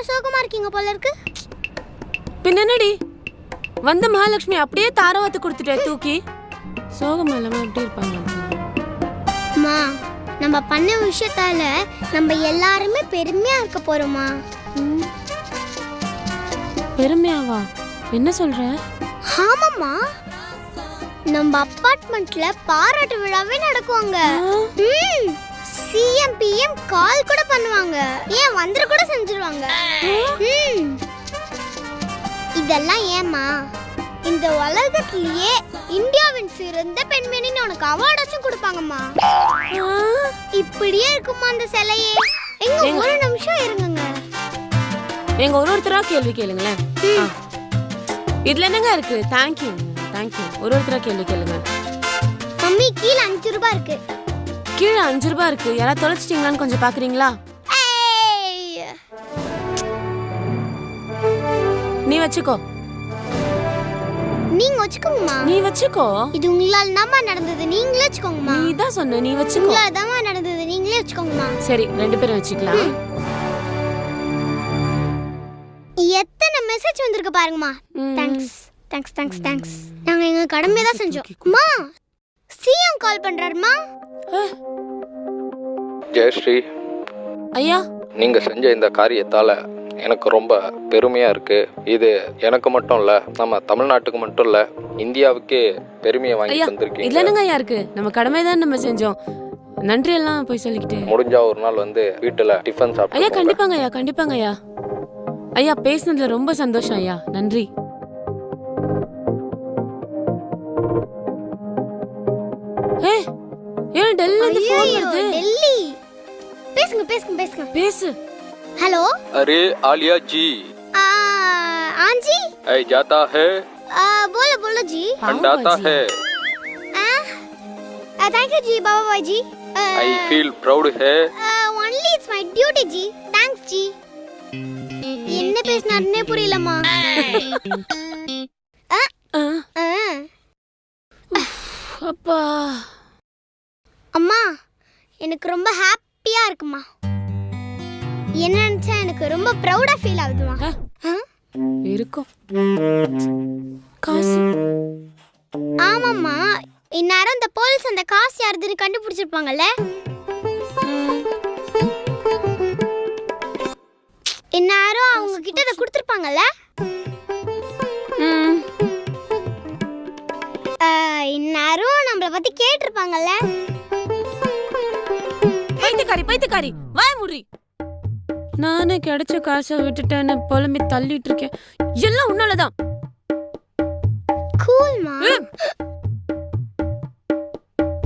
ரொம்ப சோகமா இருக்கீங்க போல இருக்கு பின்ன என்னடி வந்த மகாலட்சுமி அப்படியே தாரவாத்து கொடுத்துட்டே தூக்கி. சோகமா இல்லாம எப்படி இருப்பாங்க? அம்மா நம்ம பண்ண விஷயத்தால நம்ம எல்லாருமே பெருமையா இருக்க போறோமா. பெருமையாவா? என்ன சொல்ற? ஆமாம்மா. நம்ம அப்பார்ட்மெண்ட்ல பாராட்டு விழாவே நடக்குவாங்க. சிஎம் பிஎம் கால் கூட பண்ணுவாங்க. ஏன் வந்துட கூட செஞ்சிருவாங்க. இதெல்லாம் ஏம்மா? இந்த உலகத்திலேயே இந்தியாவின் சிறந்த பெண்மணின்னு உனக்கு அவார்டாச்சும் கொடுப்பாங்கம்மா. இப்படியே இருக்குமா அந்த சிலையே? எங்க ஒரு நிமிஷம் இருங்கங்க. எங்க ஒரு ஒருத்தரா கேள்வி கேளுங்களேன். இதுல என்னங்க இருக்கு? தேங்க்யூ தேங்க்யூ ஒரு ஒருத்தரா கேள்வி கேளுங்க. மம்மி கீழே அஞ்சு ரூபாய் இருக்கு. கீழே அஞ்சு ரூபாய் இருக்கு. யாராவது தொலைச்சிட்டீங்களான்னு கொஞ்சம் பாக்குறீங்களா. நீ வச்சுக்கோ. நீங்க வச்சுக்கோங்கம்மா. நீ வச்சுக்கோ. இது உங்களால தாம்மா நடந்தது. நீங்களே வச்சுக்கோங்கம்மா. நீ தான் சொன்ன நீ வச்சுக்கோ. உங்களால தாம்மா நடந்தது. நீங்களே வச்சுக்கோங்கம்மா. சரி ரெண்டு பேரும் வச்சுக்கலாம். எத்தனை மெசேஜ் வந்திருக்கு பாருங்கம்மா. தேங்க்ஸ் தேங்க்ஸ் தேங்க்ஸ் தேங்க்ஸ் நாங்க எங்க கடமையை தான் செஞ்சோம். அம்மா சிஎம் கால் பண்றாருமா? ஜெயஸ்ரீ ஐயா. நீங்க செஞ்ச இந்த காரியத்தால எனக்கு ரொம்ப பெருமையா இருக்கு. இது எனக்கு மட்டும் இல்ல நம்ம தமிழ்நாட்டுக்கு மட்டும் இல்ல இந்தியாவுக்கே பெருமையை வாங்கி ஐயா தந்திருக்கீங்க. என்னங்க ஐயா இருக்கு? நம்ம கடமை தான் நம்ம செஞ்சோம். நன்றி எல்லாம் போய் சொல்லிக்கிட்டு. முடிஞ்சா ஒரு நாள் வந்து வீட்டுல டிஃபன் ஐயா சாப்பிட்டு போங்க. கண்டிப்பாங்க ஐயா கண்டிப்பாங்க ஐயா. ஐயா பேசுனதுல ரொம்ப சந்தோஷம் ஐயா. நன்றி. இருந்து ஃபோன் ஐயோ, வருது டெல்லி பேசுங்க பேசுங்க பேசுங்க பேசு हेलो अरे आलिया जी आ, हाँ जी ऐ जाता है आ, बोलो बोलो जी हंडाता பாவம் है थैंक यू जी बाबा भाई जी आई फील प्राउड है only it's my duty ji thanks ji என்ன பேசினாருன்னே புரியலம்மா ஆ, ஆ, ஆ. அப்பா அம்மா எனக்கு ரொம்ப ஹாப்பியா இருக்குமா? என்ன நினைச்சா எனக்கு ரொம்ப ப்ரௌடா ஃபீல் ஆகுதுமா? இருக்கும். காசு. ஆமாம்மா இந்நேரம் இந்த போலீஸ் அந்த காசு யாருதுன்னு கண்டுபிடிச்சிருப்பாங்கல்ல? இந்நேரம் அவங்க கிட்ட இதை கொடுத்துருப்பாங்கல்ல? இந்நேரம் நம்மளை பத்தி கேட்டிருப்பாங்கல்ல? பைத்தியக்காரி பைத்தியக்காரி. வாய முடி நானே கிடைச்ச காசை விட்டுட்டேன்னு புலம்பி தள்ளிட்டு இருக்கேன். எல்லாம் உன்னாலதான். ஏய்,